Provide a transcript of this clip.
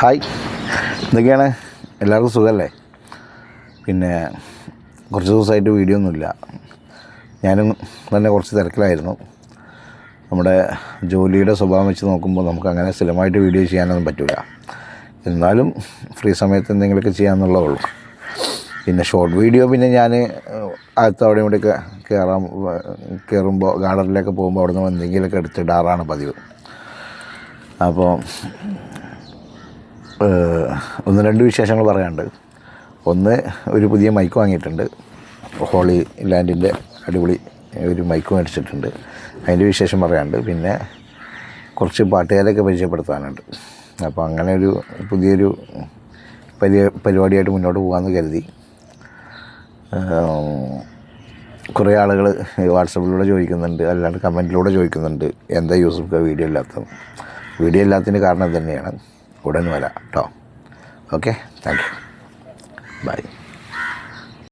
Hi. എന്തൊക്കെയാണ്? എല്ലാവർക്കും സുഖമല്ലേ? പിന്നെ കുറച്ച് ദിവസമായിട്ട് വീഡിയോ ഒന്നുമില്ല. ഞാനും തന്നെ കുറച്ച് തിരക്കിലായിരുന്നു. നമ്മുടെ ജോലിയുടെ സ്വഭാവം വെച്ച് നോക്കുമ്പോൾ നമുക്ക് അങ്ങനെ സ്ഥിരമായിട്ട് വീഡിയോ ചെയ്യാനൊന്നും പറ്റില്ല എന്നാലും ഫ്രീ സമയത്ത് എന്തെങ്കിലുമൊക്കെ ചെയ്യാമെന്നുള്ളതേ ഉള്ളൂ. പിന്നെ ഷോർട്ട് വീഡിയോ പിന്നെ ഞാൻ അടുത്ത അവിടെ ഇവിടെയൊക്കെ കയറാൻ കയറുമ്പോൾ ഗാർഡനിലൊക്കെ പോകുമ്പോൾ അവിടെ നിന്ന് എന്തെങ്കിലുമൊക്കെ എടുത്തിടാറാണ് പതിവ്. അപ്പോൾ ഒന്ന് രണ്ട് വിശേഷങ്ങൾ പറയാനുണ്ട്. ഒന്ന് ഒരു പുതിയ മൈക്ക് വാങ്ങിയിട്ടുണ്ട്. ഹോളി ലാൻഡിന്റെ അടിപൊളി ഒരു മൈക്ക് മേടിച്ചിട്ടുണ്ട്. അതിന്റെ വിശേഷം പറയാനുണ്ട്. പിന്നെ കുറച്ച് പാട്ടുകാരെയൊക്കെ പരിചയപ്പെടുത്താനുണ്ട്. അപ്പോൾ അങ്ങനെ ഒരു പുതിയൊരു പരി പരിപാടിയായിട്ട് മുന്നോട്ട് പോകാമെന്ന് കരുതി. കുറേ ആളുകൾ വാട്സപ്പിലൂടെ ചോദിക്കുന്നുണ്ട്. അല്ലാണ്ട് കമന്റിലൂടെ ചോദിക്കുന്നുണ്ട്. എന്താ യൂസഫ് വീഡിയോ ഇല്ലാത്തത്? വീഡിയോ ഇല്ലാത്തതിന് കാരണം തന്നെയാണ് ഉടൻ വരാം കേട്ടോ. Okay thank you by